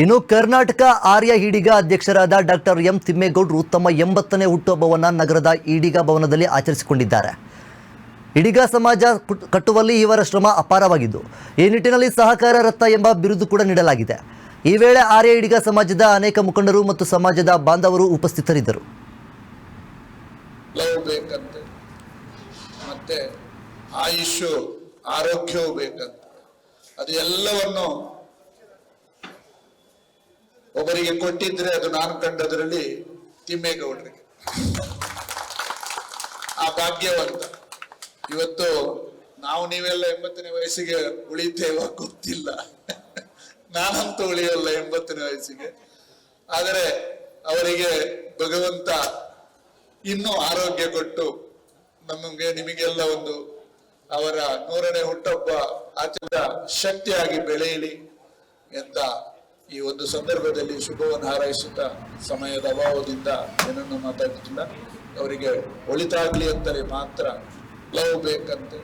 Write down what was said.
ಇನ್ನು ಕರ್ನಾಟಕ ಆರ್ಯ ಈಡಿಗ ಅಧ್ಯಕ್ಷರಾದ doctor M ತಿಮ್ಮೇಗೌಡರು ತಮ್ಮ ಎಂಬತ್ತನೇ ಹುಟ್ಟುಹಬ್ಬವನ್ನು ನಗರದ ಈಡಿಗ ಭವನದಲ್ಲಿ ಆಚರಿಸಿಕೊಂಡಿದ್ದಾರೆ. ಇಡಿಗ ಸಮಾಜ ಕಟ್ಟುವಲ್ಲಿ ಇವರ ಶ್ರಮ ಅಪಾರವಾಗಿದ್ದು, ಈ ನಿಟ್ಟಿನಲ್ಲಿ ಸಹಕಾರ ರತ್ನ ಎಂಬ ಬಿರುದು ಕೂಡ ನೀಡಲಾಗಿದೆ. ಈ ವೇಳೆ ಆರ್ಯ ಇಡಿಗ ಸಮಾಜದ ಅನೇಕ ಮುಖಂಡರು ಮತ್ತು ಸಮಾಜದ ಬಾಂಧವರು ಉಪಸ್ಥಿತರಿದ್ದರು. ಆಯುಷು ಆರೋಗ್ಯವೂ ಬೇಕಂತೆ. ಅದು ಒಬ್ಬರಿಗೆ ಕೊಟ್ಟಿದ್ರೆ ಅದು ನಾನು ಕಂಡದ್ರಲ್ಲಿ ತಿಮ್ಮೇಗೌಡರಿಗೆ. ಆ ಭಾಗ್ಯವಂತ. ಇವತ್ತು ನಾವು ನೀವೆಲ್ಲ ಎಂಬತ್ತನೇ ವಯಸ್ಸಿಗೆ ಉಳಿತೇವ ಗೊತ್ತಿಲ್ಲ. ನಾನಂತೂ ಉಳಿಯಲ್ಲ ಎಂಬತ್ತನೇ ವಯಸ್ಸಿಗೆ. ಆದರೆ ಅವರಿಗೆ ಭಗವಂತ ಇನ್ನೂ ಆರೋಗ್ಯ ಕೊಟ್ಟು ನಮಗೆ, ನಿಮಗೆಲ್ಲ ಒಂದು ಅವರ ನೂರನೇ ಹುಟ್ಟಬ್ಬ ಆಚರಿದ ಶಕ್ತಿಯಾಗಿ ಬೆಳೆಯಲಿ ಅಂತ ಈ ಒಂದು ಸಂದರ್ಭದಲ್ಲಿ ಶುಭವನ್ನು ಹಾರೈಸುತ್ತಾ ಸಮಯದ ಅಭಾವದಿಂದ ಏನನ್ನು ಮಾತಾಡುತ್ತಿಲ್ಲ. ಅವರಿಗೆ ಒಳಿತಾಗ್ಲಿ ಅಂತಲೇ ಮಾತ್ರ ಲವ್ ಬೇಕಂತೆ.